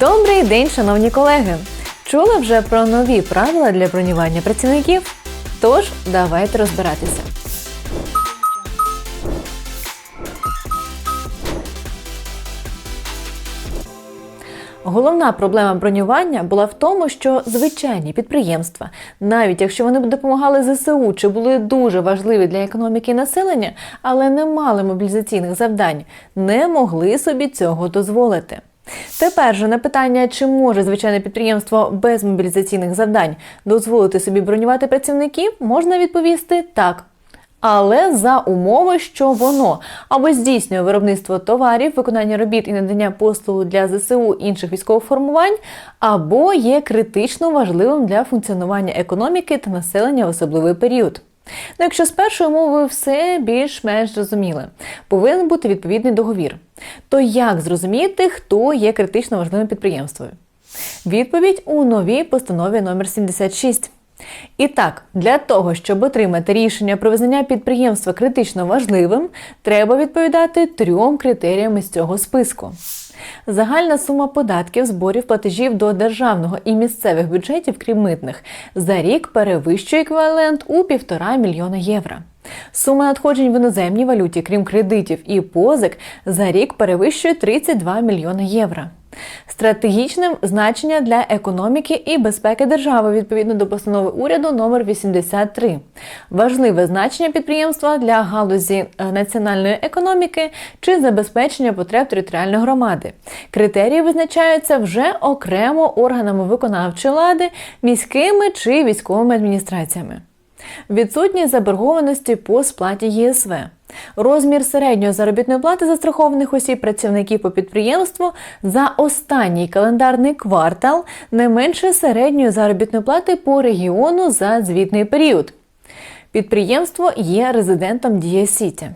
Добрий день, шановні колеги! Чули вже про нові правила для бронювання працівників? Тож давайте розбиратися. Головна проблема бронювання була в тому, що звичайні підприємства, навіть якщо вони б допомагали ЗСУ чи були дуже важливі для економіки і населення, але не мали мобілізаційних завдань, не могли собі цього дозволити. Тепер же на питання, чи може звичайне підприємство без мобілізаційних завдань дозволити собі бронювати працівників, можна відповісти так. Але за умови, що воно або здійснює виробництво товарів, виконання робіт і надання послуг для ЗСУ інших військових формувань, або є критично важливим для функціонування економіки та населення в особливий період. Ну, якщо з першою мовою все більш-менш зрозуміле, повинен бути відповідний договір. То як зрозуміти, хто є критично важливим підприємством? Відповідь у новій постанові номер 76. І так, для того, щоб отримати рішення про визнання підприємства критично важливим, треба відповідати трьом критеріям із цього списку. Загальна сума податків, зборів платежів до державного і місцевих бюджетів, крім митних, за рік перевищує еквівалент у півтора мільйона євро. Сума надходжень в іноземній валюті, крім кредитів і позик, за рік перевищує 32 мільйони євро. Стратегічним значення для економіки і безпеки держави відповідно до постанови уряду номер 83. Важливе значення підприємства для галузі е, національної економіки чи забезпечення потреб територіальної громади. Критерії визначаються вже окремо органами виконавчої влади, міськими чи військовими адміністраціями. Відсутність заборгованості по сплаті ЄСВ. Розмір середньої заробітної плати застрахованих осіб працівників по підприємству за останній календарний квартал не менше середньої заробітної плати по регіону за звітний період. Підприємство є резидентом Дія Сіті.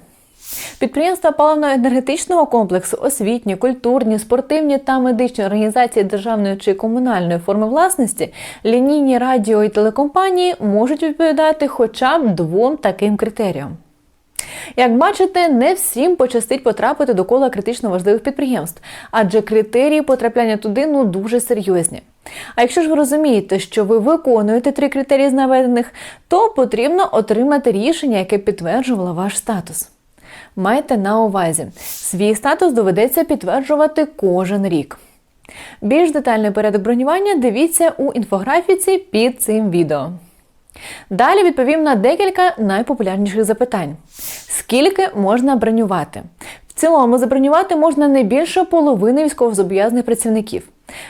Підприємства паливно-енергетичного комплексу, освітні, культурні, спортивні та медичні організації державної чи комунальної форми власності, лінійні радіо і телекомпанії можуть відповідати хоча б двом таким критеріям. Як бачите, не всім пощастить потрапити до кола критично важливих підприємств, адже критерії потрапляння туди ну дуже серйозні. А якщо ж ви розумієте, що ви виконуєте три критерії з наведених, то потрібно отримати рішення, яке підтверджувало ваш статус. Майте на увазі, свій статус доведеться підтверджувати кожен рік. Більш детальний порядок бронювання дивіться у інфографіці під цим відео. Далі відповім на декілька найпопулярніших запитань: скільки можна бронювати? Цілому забронювати можна не більше половини військовозобов'язаних працівників.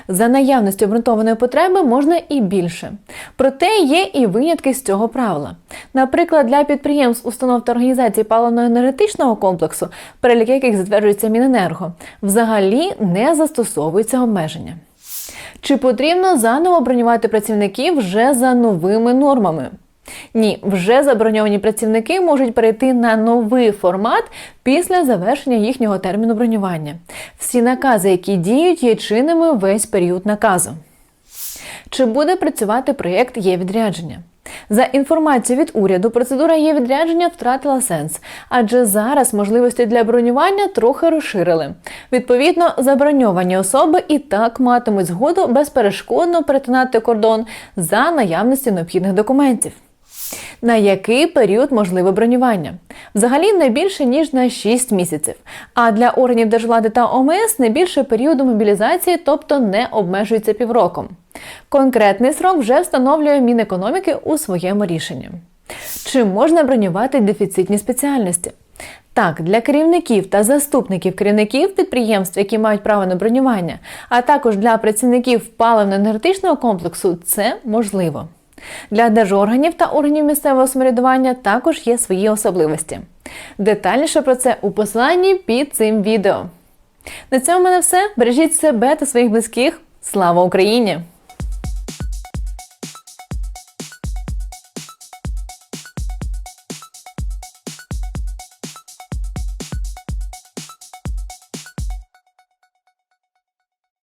За наявності обґрунтованої потреби можна і більше. Проте є і винятки з цього правила. Наприклад, для підприємств, установ та організацій паливно-енергетичного комплексу, перелік яких затверджується Міненерго, взагалі не застосовується обмеження. Чи потрібно заново бронювати працівників вже за новими нормами? Ні, вже заброньовані працівники можуть перейти на новий формат після завершення їхнього терміну бронювання. Всі накази, які діють, є чинними весь період наказу. Чи буде працювати проєкт є відрядження? За інформацією від уряду, процедура є відрядження втратила сенс, адже зараз можливості для бронювання трохи розширили. Відповідно, заброньовані особи і так матимуть згоду безперешкодно перетинати кордон за наявності необхідних документів. На який період можливе бронювання? Взагалі не більше ніж на 6 місяців. А для органів держвлади та ОМС не більше періоду мобілізації, тобто не обмежується півроком. Конкретний срок вже встановлює Мінекономіки у своєму рішенні. Чи можна бронювати дефіцитні спеціальності? Так, для керівників та заступників керівників підприємств, які мають право на бронювання, а також для працівників паливно-енергетичного комплексу, це можливо. Для держорганів та органів місцевого самоврядування також є свої особливості. Детальніше про це у посиланні під цим відео. На цьому в мене все. Бережіть себе та своїх близьких. Слава Україні!